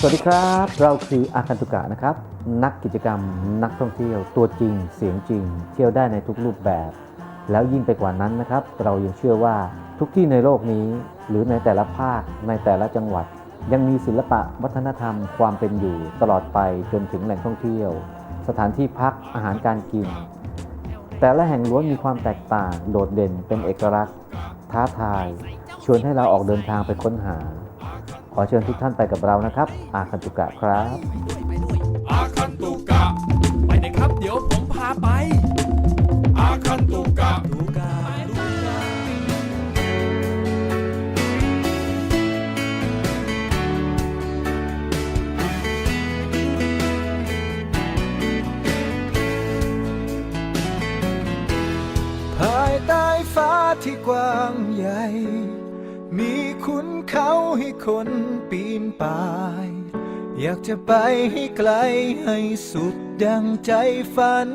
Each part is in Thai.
สวัสดีครับ เราคืออาคันตุกะนะครับ นักกิจกรรมนักท่องเที่ยวตัวจริง เสียงจริง เที่ยวได้ในทุกรูปแบบ แล้วยิ่งไปกว่านั้นนะครับ เรายังเชื่อว่าทุกที่ในโลกนี้ หรือในแต่ละภาคในแต่ละจังหวัด ยังมีศิลปะวัฒนธรรมความเป็นอยู่ตลอดไปจนถึงแหล่งท่องเที่ยว สถานที่พักอาหารการกิน แต่ละแห่งล้วนมีความแตกต่าง โดดเด่นเป็นเอกลักษณ์ ท้าทาย ชวนให้เราออกเดินทางไปค้นหา ขอเชิญทุกท่านไปกับเรานะครับ อาคันตุกะครับ อาคันตุกะ ไปเลยครับ เดี๋ยวผมพาไป อาคันตุกะ คนปีนป่าย อยากจะไปให้ไกลให้สุดดังใจฝัน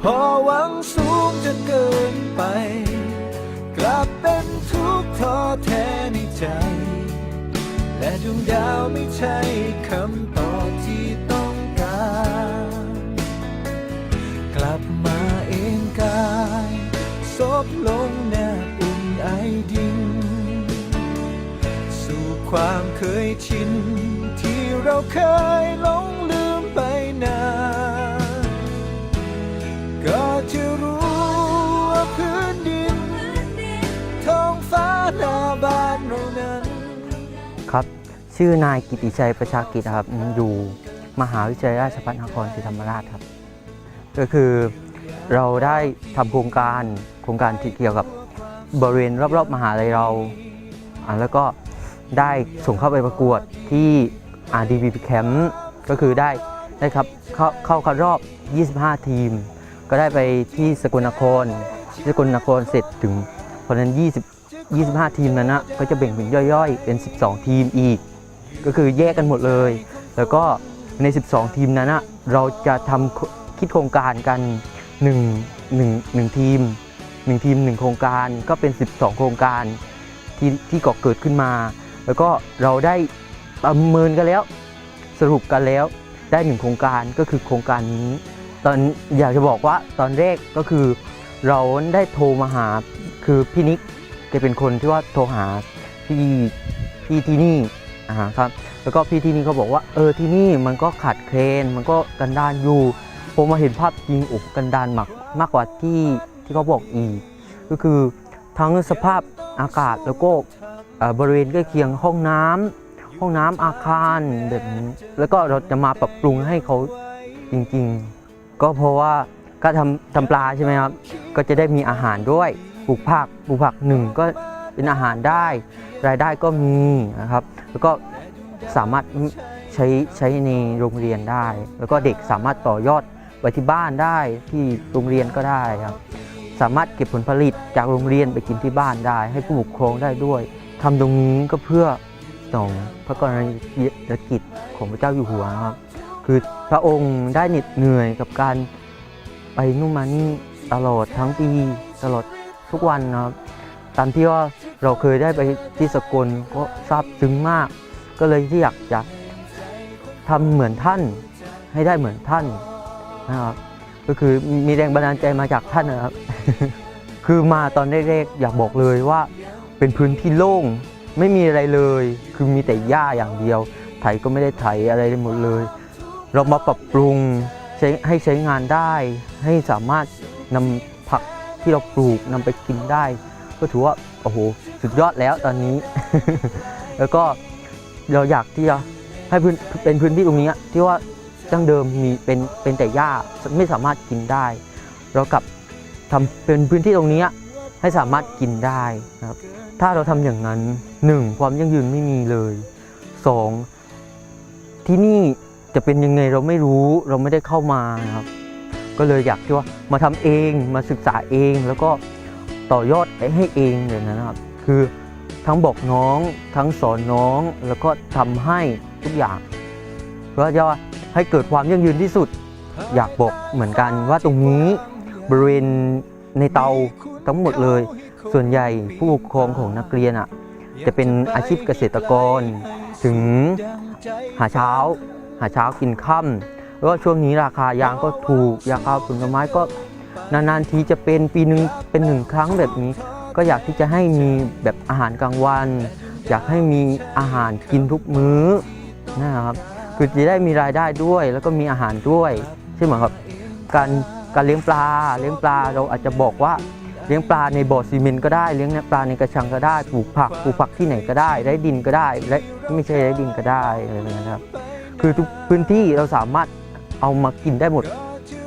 พอหวังสูงจนเกินไป กลับเป็นทุกข์ท้อแท้ในใจ และดวงดาวไม่ใช่คำตอบที่ต้องการ กลับมาเองกายซบลงแน ความเคยชิน ที่เราเคยหลงลืมไปนานก็จะรู้ว่าพื้นดินท้องฟ้าหน้าบ้านเรานั้น ครับ ชื่อนายกิติชัยประชากิจครับ อยู่มหาวิทยาลัยราชภัฏนครศรีธรรมราชครับ ก็คือเราได้ทำโครงการโครงการที่เกี่ยวกับบริเวณรอบๆมหาลัยเราอ่าแล้วก็ ได้ส่งเข้าไปประกวดที่ RDB Camp ก็คือได้ได้ครับเข้าเข้าคัดรอบ 25 ทีม ก็ได้ไปที่สกลนคร สกลนครเสร็จถึงเพราะฉะนั้น 20 25 ทีมนั้นนะก็จะแบ่งเป็นย่อยๆ เป็น 12 ทีมอีก ก็คือแยกกันหมดเลย แล้วก็ใน 12 ทีมนั้นนะเราจะทำคิดโครงการกัน 1 1 1ทีม 1 ทีม 1 โครงการก็เป็น 12 โครงการที่ที่ก่อเกิดขึ้นมา แล้วก็เราได้ประเมินกันแล้ว สรุปกันแล้วได้หนึ่งโครงการก็คือโครงการนี้ ตอนอยากจะบอกว่าตอนแรกก็คือ เราได้โทรมาหาคือพี่นิกแกเป็นคนที่ว่าโทรหาพี่พี่ที่นี่อ่าครับ แล้วก็พี่ที่นี่เขาบอกว่า เออที่นี่มันก็ขาดเครน มันก็กันดานอยู่ผมมาเห็นภาพจริงโอ้กันดานมากมากกว่าที่ที่เขาบอกอีก ก็คือทั้งสภาพอากาศแล้วก็ บริเวณใกล้เคียงห้องน้ำห้องน้ำอาคารแบบนี้แล้วก็เราจะมาปรับปรุงให้เขาจริงๆ ก็เพราะว่าก็ทำทำปลาใช่ไหมครับ ก็จะได้มีอาหารด้วยปลูกผักปลูกผักหนึ่งก็เป็นอาหารได้ รายได้ก็มีนะครับ แล้วก็สามารถใช้ใช้ในโรงเรียนได้ แล้วก็เด็กสามารถต่อยอดไปที่บ้านได้ที่โรงเรียนก็ได้ครับ สามารถเก็บผลผลิตจากโรงเรียนไปกินที่บ้านได้ ให้ผู้ปกครองได้ด้วย ทำตรงนี้ก็เพื่อต่องพระกรณียกิจของพระเจ้าอยู่หัวนะครับ คือพระองค์ได้เหน็ดเหนื่อยกับการไปนู่นมานี่ตลอดทั้งปีตลอดทุกวันนะครับ ตามที่ว่าเราเคยได้ไปที่สกลก็ซาบซึ้งมาก ก็เลยที่อยากจะทำเหมือนท่านให้ได้เหมือนท่านนะครับ ก็คือมีแรงบันดาลใจมาจากท่านนะครับ คือมาตอนแรกๆอยากบอกเลยว่า เป็นพื้นที่โล่งไม่มีอะไรเลย คือมีแต่หญ้าอย่างเดียว ไถก็ไม่ได้ไถอะไรหมดเลย เรามาปรับปรุงใช้ให้ใช้งานได้ ให้สามารถนำผักที่เราปลูกนำไปกินได้ ก็ถือว่าโอ้โหสุดยอดแล้วตอนนี้ แล้วก็เราอยากที่จะให้พื้นเป็นพื้นที่ตรงนี้ที่ว่าดั้งเดิมมีเป็นเป็นแต่หญ้าไม่สามารถกินได้ เรากลับทำเป็นพื้นที่ตรงนี้ให้สามารถกินได้นะครับ ถ้าเราทำอย่างนั้นหนึ่งความยั่งยืนไม่มีเลยสองที่นี่จะเป็นยังไงเราไม่รู้เราไม่ได้เข้ามานะครับ ก็เลยอยากที่ว่ามาทำเองมาศึกษาเองแล้วก็ต่อยอดให้เองอย่างนั้นนะครับ คือทั้งบอกน้องทั้งสอนน้องแล้วก็ทำให้ทุกอย่างเพื่อจะให้เกิดความยั่งยืนที่สุด อยากบอกเหมือนกันว่าตรงนี้บริเวณในเตาทั้งหมดเลย ส่วนใหญ่ผู้ปกครองของนักเรียนอะจะเป็นอาชีพเกษตรกร ถึงหาเช้า หาเช้ากินค่ำแล้วก็ช่วงนี้ราคายางก็ถูกราคาผลไม้ก็นานๆทีจะเป็นปีหนึ่งเป็นหนึ่งครั้งแบบนี้ ก็อยากที่จะให้มีแบบอาหารกลางวัน อยากให้มีอาหารกินทุกมื้อนะครับคือจะได้มีรายได้ด้วย แล้วก็มีอาหารด้วยใช่ไหมครับการการเลี้ยงปลาเลี้ยงปลาเราอาจจะบอกว่า เลี้ยงปลาในบ่อซีเมนต์ก็ได้เลี้ยงปลาในกระชังก็ได้ปลูกผักปลูกผักที่ไหนก็ได้ไร้ดินก็ได้ และไม่ใช่ไร้ดินก็ได้อะไรแบบนี้นะครับ คือทุกพื้นที่เราสามารถเอามากินได้หมด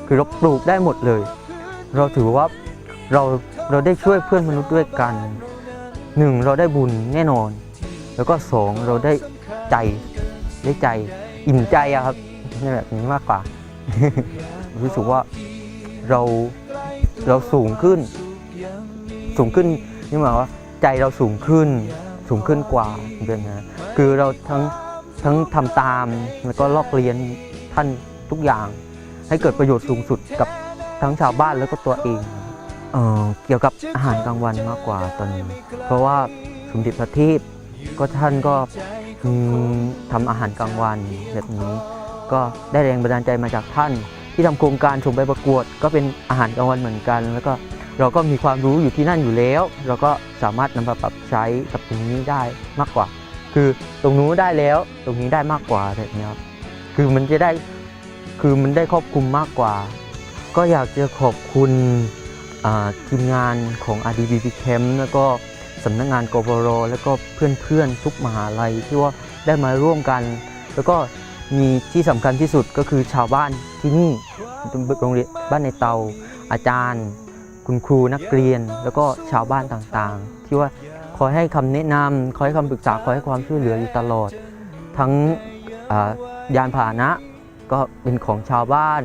คือเราปลูกได้หมดเลย เราถือว่าเราเราได้ช่วยเพื่อนมนุษย์ด้วยกันหนึ่งเราได้บุญแน่นอน แล้วก็สองเราได้ใจได้ใจอิ่มใจอะครับในแบบนี้มากกว่ารู้สึกว่าเราเราสูงขึ้น สูงขึ้นนี่หมายว่าใจเราสูงขึ้นสูงขึ้นกว่าเป็นนะคือเราทั้งทั้งทำตามแล้วก็ลอกเรียนท่านทุกอย่าง ให้เกิดประโยชน์สูงสุดกับทั้งชาวบ้านแล้วก็ตัวเองเออเกี่ยวกับอาหารกลางวันมากกว่าตอนนี้ เพราะว่าสมเด็จพระเทพก็ท่านก็อืมทำอาหารกลางวันแบบนี้ ก็ได้แรงบันดาลใจมาจากท่าน ที่ทำโครงการส่งไปประกวด ก็เป็นอาหารกลางวันเหมือนกัน แล้วก็ เราก็มีความรู้อยู่ที่นั่นอยู่แล้ว เราก็สามารถนำมาปรับใช้กับตรงนี้ได้มากกว่า คือตรงนู้นได้แล้วตรงนี้ได้มากกว่าแบบนี้ครับคือมันจะได้คือมันได้ครอบคลุมมากกว่า ก็อยากจะขอบคุณทีมงานของ RDBP Camp แล้วก็สำนักงานกบรแล้วก็เพื่อนๆทุกมหาลัยที่ว่าได้มาร่วมกัน แล้วก็มีที่สำคัญที่สุดก็คือชาวบ้านที่นี่โรงเรียนบ้านในเตาอาจารย์ คุณครูนักเรียน แล้วก็ชาวบ้านต่างๆ ที่ว่าคอยให้คำแนะนำคอยให้คำปรึกษาคอยให้ความช่วยเหลืออยู่ตลอด ทั้งยานพาหนะก็เป็นของชาวบ้าน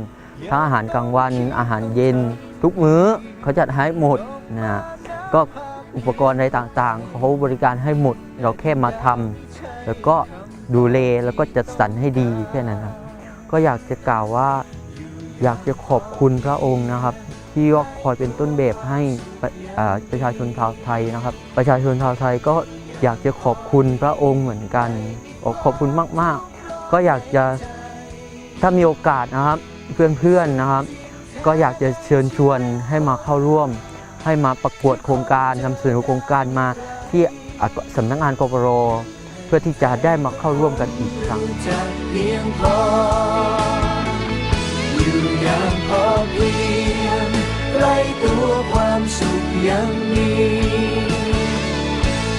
ทั้งอาหารกลางวัน อาหารเย็น ทุกมื้อเขาจัดให้หมดนะก็อุปกรณ์อะไรต่างๆเขาบริการให้หมด เราแค่มาทำแล้วก็ดูแลแล้วก็จัดสรรให้ดีแค่นั้นครับก็อยากจะกล่าวว่าอยากจะขอบคุณพระองค์นะครับ ที่ว่าคอยเป็นต้นแบบให้ประอ่าประชาชนชาวไทยนะครับ ประชาชนชาวไทยก็อยากจะขอบคุณพระองค์เหมือนกันขอบคุณมาก ๆ ก็อยากจะถ้ามีโอกาสนะครับเพื่อนๆนะครับ ก็อยากจะเชิญชวนให้มาเข้าร่วม ให้มาประกวดโครงการนำเสนอโครงการมาที่สำนักงานกปรเพื่อที่จะได้มาเข้าร่วมกันอีกครั้ง ยังมี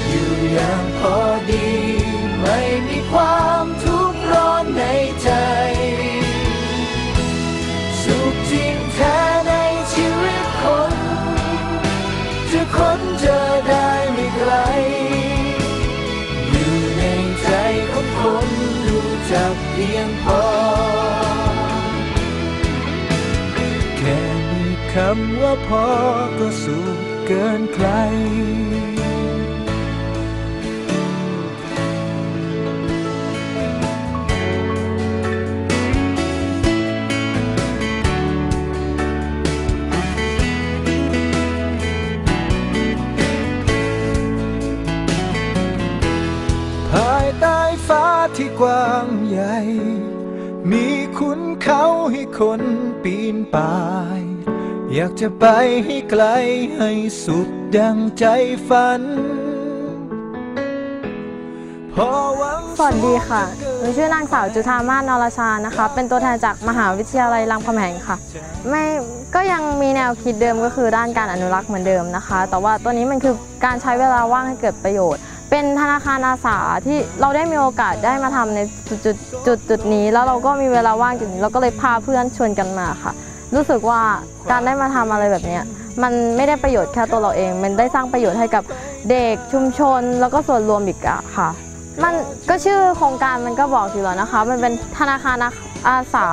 อยู่อย่างพอดี ไม่มีความทุกข์ร้อนในใจ สุขจริงแท้ในชีวิตคนจะค้นเจอได้ไม่ไกล อยู่ในใจของคนรู้จักเพียงพอแค่มีคำว่าพอก็สุข เกินใคร ภายใต้ฟ้าที่กว้างใหญ่ มีขุนเขาให้คนปีนป่าย อยากจะไปให้ไกลให้สุดดังใจฝัน พอหวังสวัสดีค่ะ หนูชื่อนางสาวจุธามาศนรชานะคะ เป็นตัวแทนจากมหาวิทยาลัยรามคำแหงค่ะ ไม่ก็ยังมีแนวคิดเดิมก็คือด้านการอนุรักษ์เหมือนเดิมนะคะ แต่ว่าตัวนี้มันคือการใช้เวลาว่างให้เกิดประโยชน์ เป็นธนาคารอาสาที่เราได้มีโอกาสได้มาทำในจุดจุดจุดจุดนี้ แล้วเราก็มีเวลาว่างจุดนี้ เราก็เลยพาเพื่อนชวนกันมาค่ะ รู้สึกว่าการได้มาทำอะไรแบบเนี้ยมันไม่ได้ประโยชน์แค่ตัวเราเอง มันได้สร้างประโยชน์ให้กับเด็กชุมชน แล้วก็ส่วนรวมอีกอะค่ะ มันก็ชื่อโครงการมันก็บอกอยู่แล้วนะคะ มันเป็นธนาคารอาสา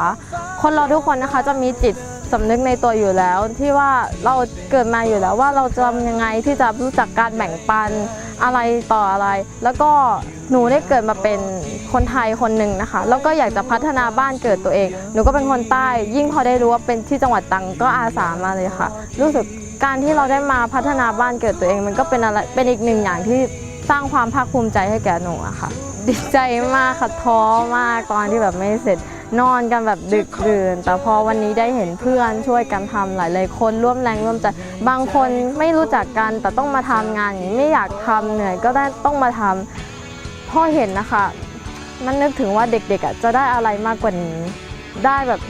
คนเราทุกคนนะคะจะมีจิตสำนึกในตัวอยู่แล้ว ที่ว่าเราเกิดมาอยู่แล้วว่าเราจะทำยังไงที่จะรู้จักการแบ่งปันอะไรต่ออะไร แล้วก็ หนูได้เกิดมาเป็นคนไทยคนหนึ่งนะคะ แล้วก็อยากจะพัฒนาบ้านเกิดตัวเอง หนูก็เป็นคนใต้ ยิ่งพอได้รู้ว่าเป็นที่จังหวัดตรังก็อาสามาเลยค่ะ รู้สึกการที่เราได้มาพัฒนาบ้านเกิดตัวเอง มันก็เป็นอะไรเป็นอีกหนึ่งอย่างที่สร้างความภาคภูมิใจให้แก่หนูอะค่ะ ดีใจมากค่ะท้อมากตอนที่แบบไม่เสร็จนอนกันแบบดึกดื่น แต่พอวันนี้ได้เห็นเพื่อนช่วยกันทำหลายๆคนร่วมแรงร่วมใจ บางคนไม่รู้จักกันแต่ต้องมาทำงานอย่างนี้ไม่อยากทำเหนื่อยก็ได้ต้องมาทำ พอเห็นนะคะ มันนึกถึงว่าเด็กๆอะจะได้อะไรมากกว่านี้ ได้แบบ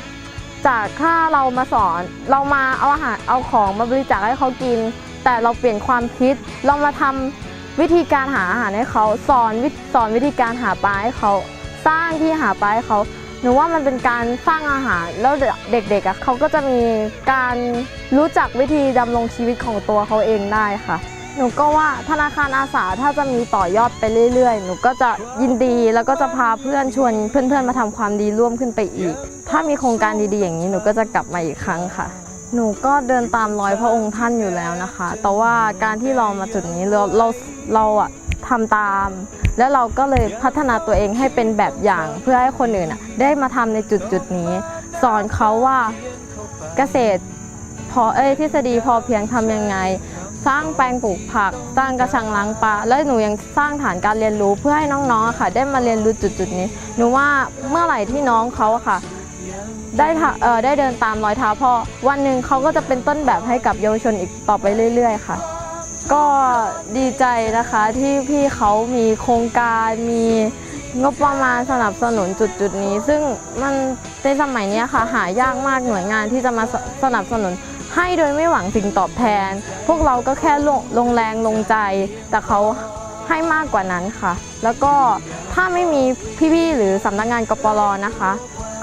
จากถ้าเรามาสอนเรามาเอาอาหารเอาของมาบริจาคให้เขากิน แต่เราเปลี่ยนความคิด เรามาทำวิธีการหาอาหารให้เขาสอนวิสอนวิธีการหาปลาให้เขาสร้างที่หาปลาให้เขาหนูว่ามันเป็นการสร้างอาหารแล้วเด็กๆอะเขาก็จะมีการรู้จักวิธีดำรงชีวิตของตัวเขาเองได้ค่ะ หนูก็ว่าธนาคารอาสาถ้าจะมีต่อยอดไปเรื่อยๆ หนูก็จะยินดีแล้วก็จะพาเพื่อนชวนเพื่อนๆมาทำความดีร่วมขึ้นไปอีก ถ้ามีโครงการดีๆอย่างนี้หนูก็จะกลับมาอีกครั้งค่ะ หนูก็เดินตามรอยพระองค์ท่านอยู่แล้วนะคะ แต่ว่าการที่เรามาจุดนี้เราเราเราอะทำตาม แล้วเราก็เลยพัฒนาตัวเองให้เป็นแบบอย่างเพื่อให้คนอื่นอะได้มาทำในจุดจุดนี้ สอนเขาว่าเกษตรพอเอ้ยทฤษฎีพอเพียงทำยังไง สร้างแปลงปลูกผัก สร้างกระชังล้างปลา แล้วหนูยังสร้างฐานการเรียนรู้เพื่อให้น้องๆค่ะ ได้มาเรียนรู้จุดๆนี้ หนูว่าเมื่อไหร่ที่น้องเขาค่ะ ได้เออได้เดินตามรอยเท้าพ่อ วันหนึ่งเขาก็จะเป็นต้นแบบให้กับเยาวชนอีกต่อไปเรื่อย ๆ ค่ะ ก็ดีใจนะคะที่พี่เขามีโครงการมีงบประมาณสนับสนุนจุดจุดๆนี้ ซึ่งมันในสมัยนี้ค่ะหายากมากหน่วยงานที่จะมาสสนับสนุน ให้โดยไม่หวังสิ่งตอบแทน พวกเราก็แค่ลงลงแรงลงใจ แต่เขาให้มากกว่านั้นค่ะ แล้วก็ถ้าไม่มีพี่ๆหรือสำนักงานกปรนะคะ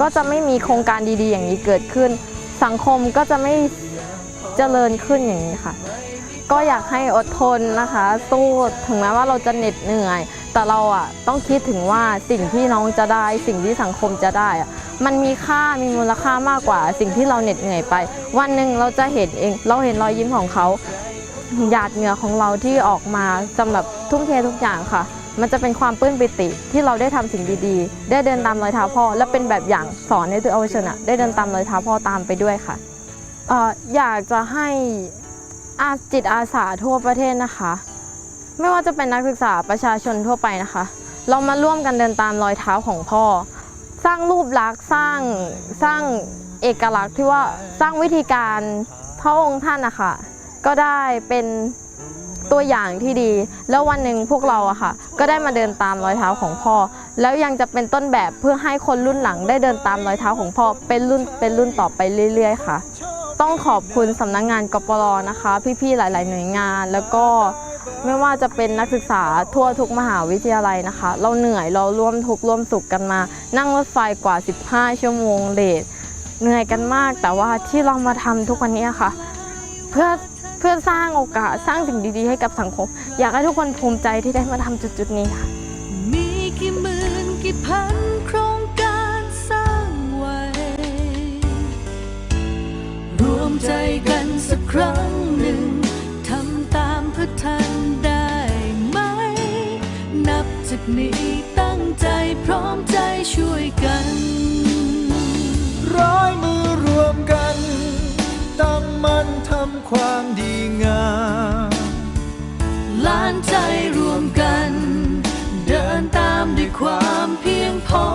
ก็จะไม่มีโครงการดีๆ อย่างนี้เกิดขึ้น สังคมก็จะไม่เจริญขึ้นอย่างนี้ค่ะ ก็อยากให้อดทนนะคะ สู้ถึงแม้ว่าเราจะเหน็ดเหนื่อย แต่เราอะต้องคิดถึงว่าสิ่งที่น้องจะได้ สิ่งที่สังคมจะได้อะ มันมีค่ามีมูลค่ามากกว่าสิ่งที่เราเหน็ดเหนื่อยไป วันหนึ่งเราจะเห็นเองเราเห็นรอยยิ้มของเขาหยาดเหงื่อของเราที่ออกมาสำหรับทุ่มเททุกอย่างค่ะ มันจะเป็นความปลื้มปิติที่เราได้ทำสิ่งดีๆ ได้เดินตามรอยเท้าพ่อ และเป็นแบบอย่างสอนให้ตัวเยาวชนะได้เดินตามรอยเท้าพ่อตามไปด้วยค่ะเอ่ออยากจะให้อาจิตอาสาทั่วประเทศนะคะ ไม่ว่าจะเป็นนักศึกษาประชาชนทั่วไปนะคะ เรามาร่วมกันเดินตามรอยเท้าของพ่อ สร้างรูปลักษณ์สร้างสร้างเอกลักษณ์ที่ว่าสร้างวิธีการพระองค์ท่านนะคะก็ได้เป็นตัวอย่างที่ดี แล้ววันหนึ่งพวกเราอะค่ะ ก็ได้มาเดินตามรอยเท้าของพ่อ แล้วยังจะเป็นต้นแบบเพื่อให้คนรุ่นหลังได้เดินตามรอยเท้าของพ่อเป็นรุ่นเป็นรุ่นต่อไปเรื่อย ๆ ค่ะ ต้องขอบคุณสำนักงานกปรนะคะ พี่ๆหลาย ๆ หน่วยงานแล้วก็ ไม่ว่าจะเป็นนักศึกษาทั่วทุกมหาวิทยาลัยนะคะ เราเหนื่อยเราร่วมทุกข์ร่วมสุขกันมา นั่งรถไฟกว่า 15 ชั่วโมงเลทเหนื่อยกันมาก แต่ว่าที่เรามาทำทุกวันนี้ค่ะ เพื่อเพื่อสร้างโอกาสสร้างสิ่งดีๆ ให้กับสังคม อยากให้ทุกคนภูมิใจที่ได้มาทำจุดๆนี้ค่ะมีกี่หมื่นกี่พันโครงการสร้างไว้รวมใจกันสักครั้งหนึ่ง อท่านได้ไหม นับจากนี้ตั้งใจพร้อมใจช่วยกัน ร้อยมือรวมกัน ตั้งมั่นทำความดีงามล้านใจรวมกัน เดินตามด้วยความเพียงพอ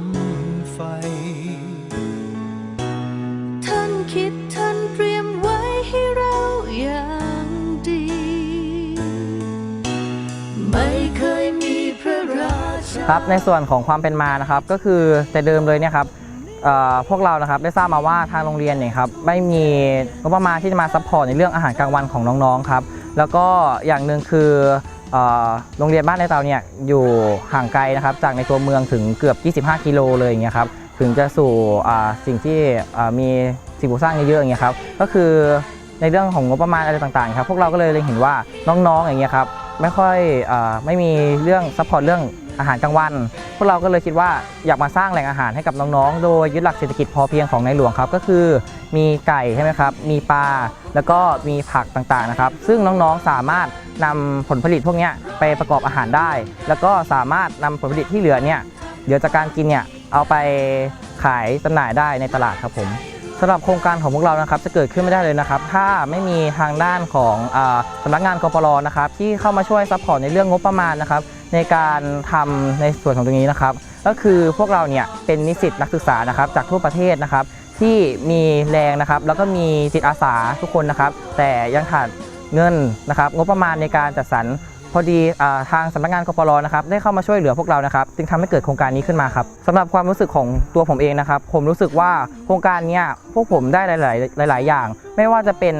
มไฟ ท่านคิดท่านเตรียมไว้ให้เราอย่างดี ไม่เคยมีพระราชา ครับในส่วนของความเป็นมานะครับก็คือแต่เดิมเลยเนี่ยครับเอ่อพวกเรานะครับได้ทราบมาว่าทางโรงเรียนเนี่ยครับไม่มีงบประมาณที่จะมาซัพพอร์ตในเรื่องอาหารกลางวันของน้องๆครับแล้วก็อย่างหนึ่งคือเอ่อ โรงเรียนบ้านในเตาเนี่ยอยู่ห่างไกลนะครับจากในตัวเมืองถึงเกือบ 25 กิโลเลยอย่างเงี้ยครับถึงจะสู่สิ่งที่มีสิ่งปลูกสร้างเยอะๆอย่างเงี้ยครับก็คือในเรื่องของงบประมาณอะไรต่างๆครับพวกเราก็เลยเล็งเห็นว่าน้องๆอย่างเงี้ยครับไม่ค่อยอไม่มีเรื่องซัพพอร์ตเรื่อง อาหารกลางวัน พวกเราก็เลยคิดว่าอยากมาสร้างแหล่งอาหารให้กับน้องๆ โดยยึดหลักเศรษฐกิจพอเพียงของในหลวงครับก็คือ มีไก่ใช่ไหมครับ มีปลาแล้วก็มีผักต่างๆนะครับ ซึ่งน้องๆสามารถนำผลผลิตพวกเนี้ยไปประกอบอาหารได้ แล้วก็สามารถนำผลผลิตที่เหลือเนี่ยเดี๋ยวจากการกินเนี่ยเอาไปขายจำหน่ายได้ในตลาดครับผม สำหรับโครงการของพวกเรานะครับจะเกิดขึ้นไม่ได้เลยนะครับ ถ้าไม่มีทางด้านของอสำนักงานกปรนะครับที่เข้ามาช่วยซัพพอร์ตในเรื่องงบประมาณนะครับในการทำในส่วนของตรงนี้นะครับ ก็คือพวกเราเนี่ยเป็นนิสิตนักศึกษานะครับจากทั่วประเทศนะครับ ที่มีแรงนะครับ แล้วก็มีจิตอาสาทุกคนนะครับ แต่ยังขาดเงินนะครับ งบประมาณในการจัดสรร พอดีทางสำนักงานกปรนะครับได้เข้ามาช่วยเหลือพวกเรานะครับจึงทำให้เกิดโครงการนี้ขึ้นมาครับสำหรับความรู้สึกของตัวผมเองนะครับ ผมรู้สึกว่าโครงการนี้พวกผมได้หลาย ๆ หลาย ๆ อย่าง ไม่ว่าจะเป็น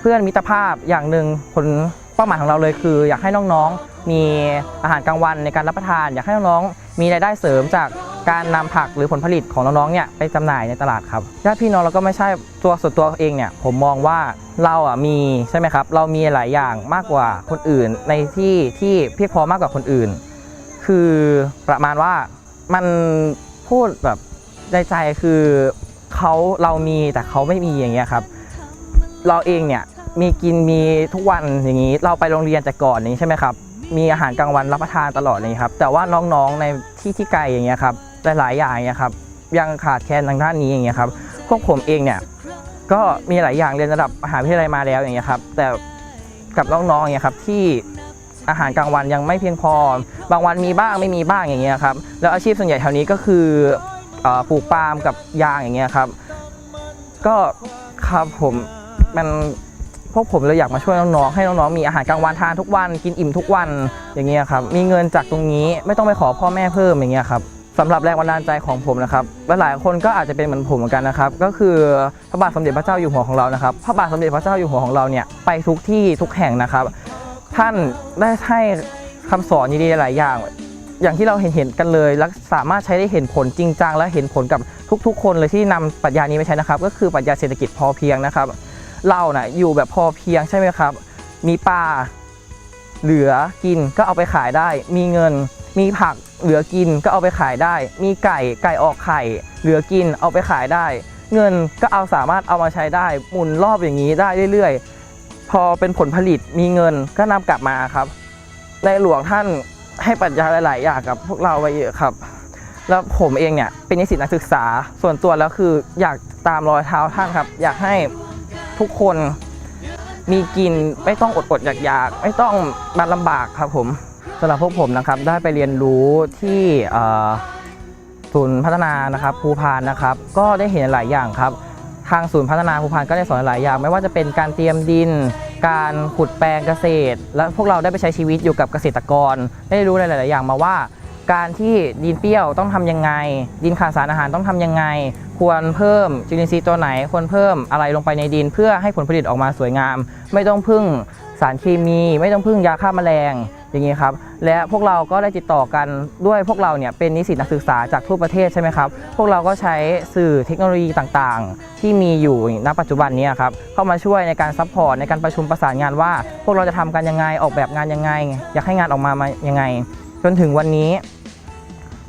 เพื่อนมิตรภาพอย่างหนึ่งผลเป้าหมายของเราเลยคือ อยากให้น้อง ๆ มีอาหารกลางวันในการรับประทาน อยากให้น้อง ๆ มีรายได้เสริมจากการนำผักหรือผลผลิตของน้องๆเนี่ยไปจำหน่ายในตลาดครับญาติพี่น้องเราก็ไม่ใช่ตัวส่วนตัวเองเนี่ยผมมองว่าเราอะมีใช่ไหมครับ เรามีหลายอย่างมากกว่าคนอื่นในที่ที่เพียงพอมากกว่าคนอื่น คือประมาณว่ามันพูดแบบในใจคือเขาเรามีแต่เขาไม่มีอย่างเงี้ยครับ เราเองเนี่ยมีกินมีทุกวันอย่างนี้ เราไปโรงเรียนแต่ก่อนนี้ใช่ไหมครับ มีอาหารกลางวันรับประทานตลอดเลยครับ แต่ว่าน้องๆในที่ที่ไกลอย่างเงี้ยครับหลายๆอย่างเนี่ยครับยังขาดแคลนทางด้านนี้อย่างเงี้ยครับพวกผมเองเนี่ยก็มีหลายอย่างเรียนระดับมหาวิทยาลัยมาแล้วอย่างเงี้ยครับแต่กับน้องๆอย่างเงี้ยครับที่อาหารกลางวันยังไม่เพียงพอ บางวันมีบ้างไม่มีบ้างอย่างเงี้ยครับแล้วอาชีพส่วนใหญ่แถวนี้ก็คืออปลูกปาล์มกับยางอย่างเงี้ยครับ ก็ครับผมมัน วกผมเลยอยากมาช่วยน้องๆให้น้องๆมีอาหารกลางวันทานทุกวันกินอิ่มทุกวันอย่างเงี้ยครับมีเงินจากตรงนี้ไม่ต้องไปขอพ่อแม่เพิ่มอย่างเงี้ยครับสำหรับแรงบันดาลใจของผมนะครับลหลายคนก็อาจจะเป็นเหมือนผมเหมือนกันนะครับก็คือพระบาทสมเด็จพระเจ้าอยู่หัวของเรานะครับพระบาทสมเด็จพระเจ้าอยู่หัวของเราเนี่ยไปทุกที่ทุกแห่งนะครับ ท่านได้ให้คำสอนดีๆหลายอย่าง อย่างที่เราเห็นเห็นกันเลยและสามารถใช้ได้เห็นผลจริงจังและเห็นผลกับทุกๆ คนเลยที่นำปรัชญานี้ไปใช้นะครับ ก็คือปรัชญาเศรษฐกิจพอเพียงนะครับ เราน่ะอยู่แบบพอเพียงใช่ไหมครับ มีปลาเหลือกินก็เอาไปขายได้ มีเงิน มีผักเหลือกินก็เอาไปขายได้ มีไก่ไก่ออกไข่ เหลือกินเอาไปขายได้ เงินก็เอาสามารถเอามาใช้ได้หมุนรอบอย่างนี้ได้เรื่อยๆ พอเป็นผลผลิตมีเงินก็นำกลับมาครับ ในหลวงท่านให้ปรัชญาหลายๆอย่างกับพวกเราไว้เยอะครับ แล้วผมเองเนี่ยเป็นนิสิตนักศึกษาส่วนตัวแล้วคืออยากตามรอยเท้าท่านครับ อยากให้ ทุกคนมีกินไม่ต้องอดอดอยากๆไม่ต้องมาลำบากครับผมสำหรับพวกผมนะครับได้ไปเรียนรู้ที่ศูนย์พัฒนานะครับภูพานนะครับ ก็ได้เห็นหลายอย่างครับ ทางศูนย์พัฒนาภูพานก็ได้สอนหลายอย่าง ไม่ว่าจะเป็นการเตรียมดิน การขุดแปลงเกษตร และพวกเราได้ไปใช้ชีวิตอยู่กับเกษตรกร ได้รู้หลาย ๆ อย่างมาว่า การที่ดินเปรี้ยวต้องทำยังไง ดินขาดสารอาหารต้องทำยังไง ควรเพิ่มจุลินทรีย์ตัวไหน ควรเพิ่มอะไรลงไปในดิน เพื่อให้ผลผลิตออกมาสวยงาม ไม่ต้องพึ่งสารเคมี ไม่ต้องพึ่งยาฆ่าแมลงอย่างนี้ครับ และพวกเราก็ได้ติดต่อกันด้วยพวกเราเนี่ยเป็นนิสิตนักศึกษาจากทั่วประเทศใช่ไหมครับ พวกเราก็ใช้สื่อเทคโนโลยีต่างๆ ที่มีอยู่ณปัจจุบันนี้ครับ เข้ามาช่วยในการซัพพอร์ตในการประชุมประสานงานว่า พวกเราจะทำกันยังไงออกแบบงานยังไง อยากให้งานออกมามายังไง จนถึงวันนี้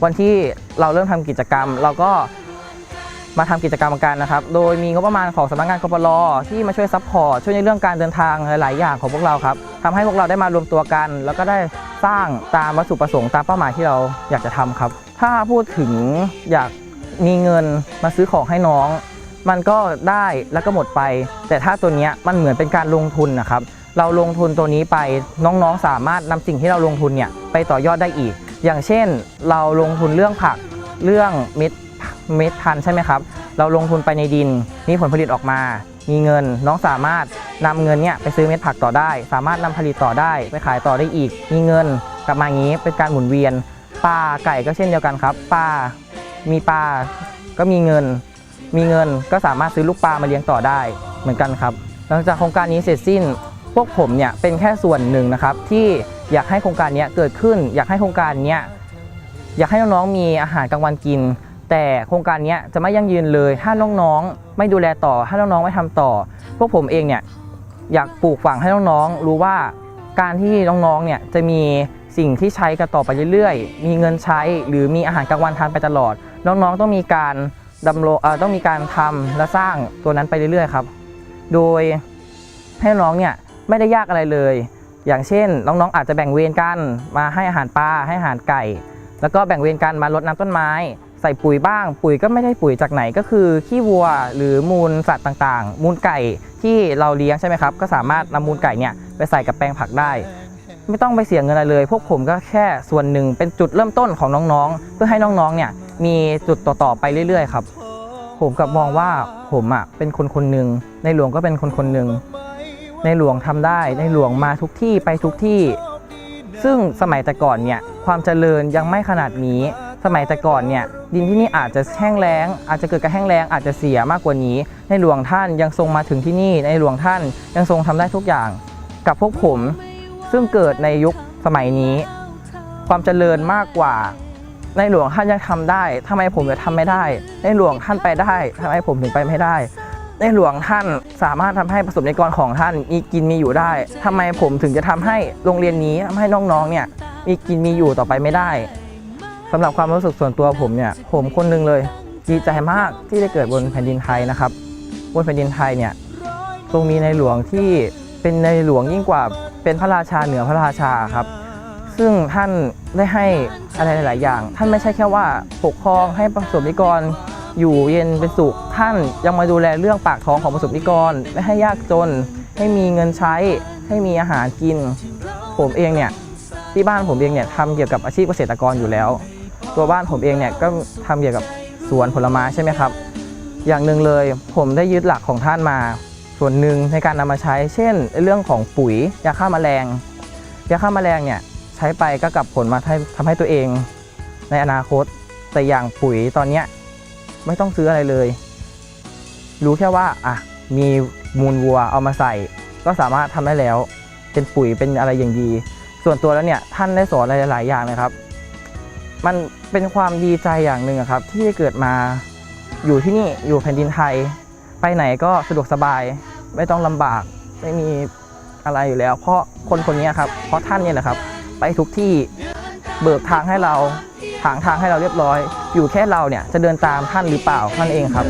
วันที่เราเริ่มทำกิจกรรม เราก็มาทำกิจกรรมกันนะครับ โดยมีงบประมาณของสำนักงานกปรที่มาช่วยซัพพอร์ตช่วยในเรื่องการเดินทางหลาย ๆ อย่างของพวกเราครับทำให้พวกเราได้มารวมตัวกัน แล้วก็ได้สร้างตามวัตถุประสงค์ตามเป้าหมายที่เราอยากจะทำครับ ถ้าพูดถึงอยากมีเงินมาซื้อของให้น้อง มันก็ได้แล้วก็หมดไป แต่ถ้าตัวนี้มันเหมือนเป็นการลงทุนนะครับ เราลงทุนตัวนี้ไปน้องๆสามารถนำสิ่งที่เราลงทุนเนี่ยไปต่อยอดได้อีก อย่างเช่นเราลงทุนเรื่องผักเรื่องเม็ดเม็ดพันธุ์ใช่ไหมครับ เราลงทุนไปในดินมีผลผลิตออกมา มีเงินน้องสามารถนำเงินเนี่ยไปซื้อเม็ดผักต่อได้ สามารถนำผลิตต่อได้ไปขายต่อได้อีก มีเงินกลับมาอย่างนี้เป็นการหมุนเวียนปลาไก่ก็เช่นเดียวกันครับปลามีปลาก็มีเงิน มีเงินก็สามารถซื้อลูกปลามาเลี้ยงต่อได้เหมือนกันครับ หลังจากโครงการนี้เสร็จสิ้น วกผมเนี่ยเป็นแค่ส่วนหนึ่งนะครับที่อยากให้โครงการนี้เกิดขึ้น อยากให้โครงการนี้อยากให้น้องๆมีอาหารกลางวันกิน แต่โครงการนี้จะไม่ยั่งยืนเลย ถ้าน้องๆไม่ดูแลต่อ ถ้าน้องๆไม่ทำต่อ พวกผมเองเนี่ยอยากปลูกฝังให้น้องๆรู้ว่าการที่น้องๆเนี่ยจะมีสิ่งที่ใช้กันต่อไปเรื่อยๆ มีเงินใช้หรือมีอาหารกลางวันทานไปตลอด น้องๆต้องมีการดำรงต้องมีการทำและสร้างตัวนั้นไปเรื่อยๆครับ โดยให้น้องเนี่ย ไม่ได้ยากอะไรเลย อย่างเช่น น้องๆอาจจะแบ่งเวรกันมาให้อาหารปลาให้อาหารไก่ แล้วก็แบ่งเวรกันมารดน้ำต้นไม้ ใส่ปุ๋ยบ้าง ปุ๋ยก็ไม่ได้ปุ๋ยจากไหนก็คือขี้วัวหรือมูลสัตว์ต่างๆ มูลไก่ที่เราเลี้ยงใช่ไหมครับ ก็สามารถนำมูลไก่เนี่ยไปใส่กับแปลงผักได้ ไม่ต้องไปเสียเงินอะไรเลย พวกผมก็แค่ส่วนหนึ่งเป็นจุดเริ่มต้นของน้องๆ เพื่อให้น้องๆเนี่ยมีจุดต่อๆไปเรื่อยๆครับผมกับมองว่าผมอะเป็นคนคนหนึ่งในหลวงก็เป็นคนคนหนึ่ง ในหลวงทำได้ในหลวงมาทุกที่ไปทุกที่ ซึ่งสมัยแต่ก่อนเนี่ยความเจริญยังไม่ขนาดนี้ สมัยแต่ก่อนเนี่ยดินที่นี่อาจจะแห้งแล้ง อาจจะเกิดการแห้งแล้งอาจจะเสียมากกว่านี้ ในหลวงท่านยังทรงมาถึงที่นี่ ในหลวงท่านยังทรงทำได้ทุกอย่าง กับพวกผม ซึ่งเกิดในยุคสมัยนี้ ความเจริญมากกว่า ในหลวงท่านยังทำได้ทำไมผมจะทำไม่ได้ ในหลวงท่านไปได้ทำไมผมถึงไปไม่ได้ ในหลวงท่านสามารถทำให้ประสบนิกรของท่านมีกินมีอยู่ได้ทำไมผมถึงจะทำให้โรงเรียนนี้ทำให้น้องๆเนี่ยมีกินมีอยู่ต่อไปไม่ได้สำหรับความรู้สึกส่วนตัวผมเนี่ยผมคนหนึงเลยดีใจมากที่ได้เกิดบนแผ่นดินไทยนะครับบนแผ่นดินไทยเนี่ยทรงมีในหลวงที่เป็นในหลวงยิ่งกว่าเป็นพระราชาเหนือพระราชาครับ ซึ่งท่านได้ให้อะไรหลายอย่าง ท่านไม่ใช่แค่ว่าปกครองให้ประสบนิกร อยู่เย็นเป็นสุข ท่านยังมาดูแลเรื่องปากท้องของประสบนิกร ไม่ให้ยากจน ให้มีเงินใช้ ให้มีอาหารกิน ผมเองเนี่ยที่บ้านผมเองเนี่ยทำเกี่ยวกับอาชีพเกษตรกรอยู่แล้ว ตัวบ้านผมเองเนี่ยก็ทำเกี่ยวกับสวนผลไม้ใช่ไหมครับ อย่างหนึ่งเลยผมได้ยึดหลักของท่านมา ส่วนหนึ่งในการนำมาใช้ เช่น เรื่องของปุ๋ยยาฆ่าแมลงยาฆ่าแมลงเนี่ยใช้ไปก็กลับผลมาให้ทำให้ตัวเอง ในอนาคตแต่อย่างปุ๋ยตอนเนี้ย ไม่ต้องซื้ออะไรเลย รู้แค่ว่าอะมีมูลวัวเอามาใส่ ก็สามารถทำได้แล้ว เป็นปุ๋ยเป็นอะไรอย่างดี ส่วนตัวแล้วเนี่ยท่านได้สอนอะไรหลาย ๆ อย่างเลยครับ มันเป็นความดีใจอย่างหนึ่งครับ ที่ได้เกิดมาอยู่ที่นี่อยู่แผ่นดินไทย ไปไหนก็สะดวกสบาย ไม่ต้องลำบากไม่มีอะไรอยู่แล้ว เพราะคนคนนี้ครับเพราะท่านเนี่ยแหละครับ ไปทุกที่เบิกทางให้เรา ถางทางให้เราเรียบร้อย อยู่แค่เราเนี่ยจะเดินตามท่านหรือเปล่านั่นเองครับ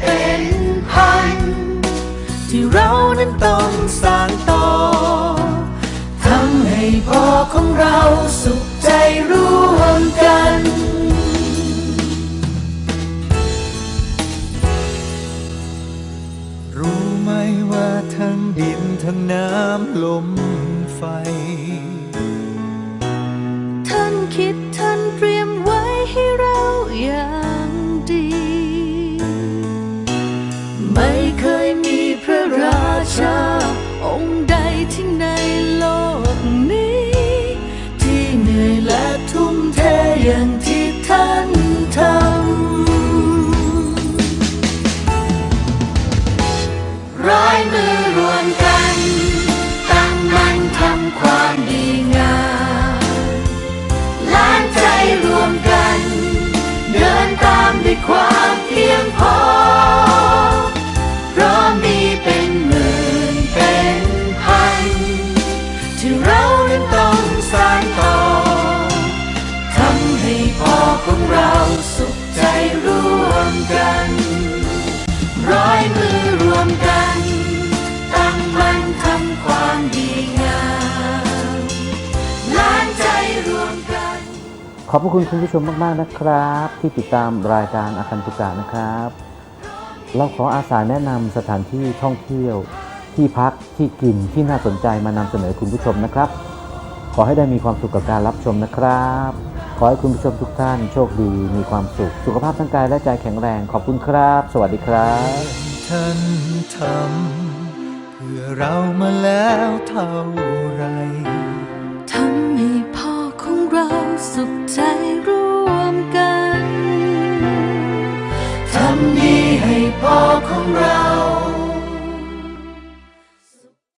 เป็นพันที่เรานั้นต้องสานต่อทำให้พ่อของเราสุขใจร่วมกันรู้ไหมว่าทั้งดินทั้งน้ำลมไฟ ท่านคิดท่านเตรียมไว้ให้เราอย่า พอ เพราะมีเป็นหมื่นเป็นพัน ที่เรานั้นต้องสานต่อ ทำให้พ่อของเราสุขใจร่วมกัน ร้อยมือรวมกัน ตั้งมั่นทำความดีงาม ขอบพระคุณคุณผู้ชมมาก ๆ นะครับ ที่ติดตามรายการอาคันตุกะนะครับ เราขออาสาแนะนำสถานที่ท่องเที่ยว ที่พักที่กินที่น่าสนใจมานำเสนอคุณผู้ชมนะครับ ขอให้ได้มีความสุขกับการรับชมนะครับ ขอให้คุณผู้ชมทุกท่านโชคดีมีความสุข สุขภาพร่างกายและใจแข็งแรง ขอบคุณครับ สวัสดีครับฉันทำเพื่อเรามาแล้วเท่าไร สุขใจร่วมกัน ทำดีให้พ่อของเรา